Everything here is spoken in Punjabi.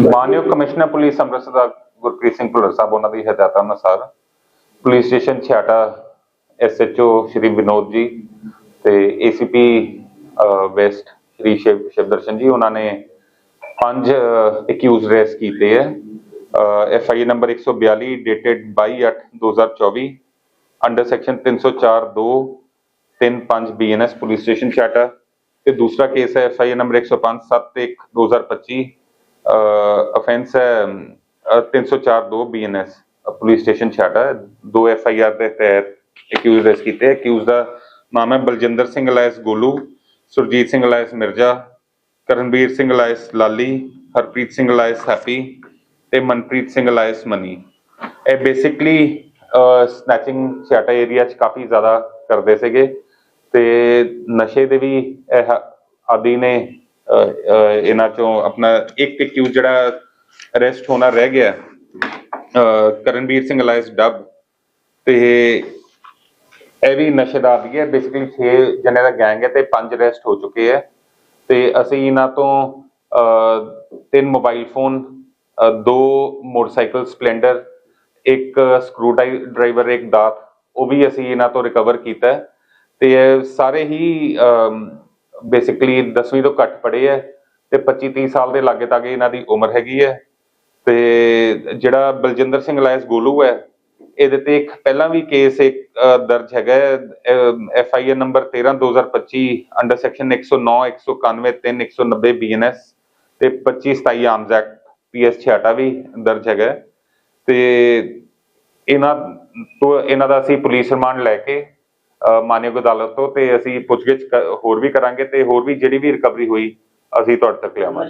ਮਾਨਯੋਗ ਕਮਿਸ਼ਨਰ ਪੁਲਿਸ ਅੰਮ੍ਰਿਤਸਰ ਦਾ ਗੁਰਪ੍ਰੀਤ ਸਿੰਘ ਭੁੱਲਰ ਸਾਹਿਬ, ਉਹਨਾਂ ਦੀ ਹਦਾਇਤਾਂ ਅਨੁਸਾਰ police station Chhiata SHO Shri Vinod ji ਤੇ ਏਸੀਪੀ ਵੈਸਟ ਸ਼੍ਰੀ ਸ਼ਿਵ, ਸ਼ਿਵਦਰਸ਼ਨ ਜੀ, ਉਹਨਾਂ ਨੇ ਪੰਜ ਅਕਿਊਜ਼ ਰੇਸ ਕੀਤੇ ਹੈ। F number 142 dated 22/8/2024 under section 304 2 35 BNS police station Chhiata. ਤੇ ਦੂਸਰਾ ਕੇਸ ਹੈ ਐਫ ਆਈ ਨੰਬਰ 105 71 2025 ਅਫੈਂਸ ਹੈ 304 2 ਬੀਐਨਐਸ ਪੁਲਿਸ ਸਟੇਸ਼ਨ ਛਾਟਾ ਦੋ ਐਫ ਦੇ ਤਹਿਤ ਅਕਿਊਜ਼ ਰੈਸ ਕੀਤੇ। ਅਕਿਊਜ਼ ਦਾ ਨਾਮ ਹੈ Baljinder Singh alias Golu, Surjit Singh alias Mirza, Karanvir Singh alias Lali, Harpreet Singh alias Happy ਤੇ ਮਨਪ੍ਰੀਤ ਸਿੰਘ ਲਾਇਸ ਮਨੀ। ਇਹ ਬੇਸਿਕਲੀ ਸਨੈਚਿੰਗ ਛਾਟਾ ਏਰੀਆ 'ਚ ਕਾਫੀ ਜ਼ਿਆਦਾ ਕਰਦੇ ਸੀਗੇ ਤੇ ਨਸ਼ੇ ਦੇ ਵੀ ਇਹ ਆਦੀ ਨੇ ਇਹਨਾਂ ਚੋਂ ਆਪਣਾ ਇੱਕ ਅਕਿਊਜ਼ ਜਿਹੜਾ ਅਰੈਸਟ ਹੋਣਾ ਰਹਿ ਗਿਆ ਕਰਨਵੀਰ ਸਿੰਘ ਅਲਾਇਸ ਡੱਬ ਤੇ ਇਹ ਵੀ ਨਸ਼ੇ ਦਾ ਆਦੀ ਹੈ। ਬੇਸਿਕਲੀ 6 ਜਣੇ ਦਾ ਗੈਂਗ ਹੈ ਤੇ ਪੰਜ ਅਰੈਸਟ ਹੋ ਚੁੱਕੇ ਹੈ। ਤੇ ਅਸੀਂ ਇਹਨਾਂ ਤੋਂ ਤਿੰਨ ਮੋਬਾਈਲ ਫੋਨ ਦੋ ਮੋਟਰਸਾਈਕਲ ਸਪਲੈਂਡਰ ਇੱਕ ਸਕਰੂ ਡਰਾਈਵਰ ਇੱਕ ਦਾਤ ਉਹ ਵੀ ਅਸੀਂ ਇਹਨਾਂ ਤੋਂ ਰਿਕਵਰ ਕੀਤਾ ਤੇ ਸਾਰੇ ਹੀ ਬੇਸਿਕਲੀ 10ਵੀਂ ਤੋਂ ਘੱਟ ਪੜ੍ਹੇ ਹੈ ਤੇ 25 30 ਸਾਲ ਦੇ ਲਾਗੇ ਤਾਗੇ ਇਹਨਾਂ ਦੀ ਉਮਰ ਹੈਗੀ ਹੈ। ਤੇ ਜਿਹੜਾ ਬਲਜਿੰਦਰ ਸਿੰਘ ਲਾਇਸ ਗੋਲੂ ਹੈ, ਇਹਦੇ ਤੇ ਇੱਕ ਪਹਿਲਾਂ ਵੀ ਕੇਸ ਇੱਕ ਦਰਜ ਹੈਗਾ F I R number 13 2025 under section 109 191 3 190 BNS ਤੇ 25 27 ਆਰਮਸ ਐਕਟ ਪੀਐਸ 66 ਵੀ ਦਰਜ ਹੈਗਾ ਤੇ ਇਹਨਾਂ ਤੋਂ, ਇਹਨਾਂ ਦਾ ਅਸੀਂ ਪੁਲਿਸ ਰਿਮਾਂਡ ਲੈ ਕੇ ਮਾਨਯੋਗ ਅਦਾਲਤ ਤੋਂ ਤੇ ਅਸੀਂ ਪੁੱਛਗਿੱਛ ਹੋਰ ਵੀ ਕਰਾਂਗੇ ਤੇ ਹੋਰ ਵੀ ਜਿਹੜੀ ਵੀ ਰਿਕਵਰੀ ਹੋਈ, ਅਸੀਂ ਤੁਹਾਡੇ ਤੱਕ ਲਿਆਵਾਂਗੇ।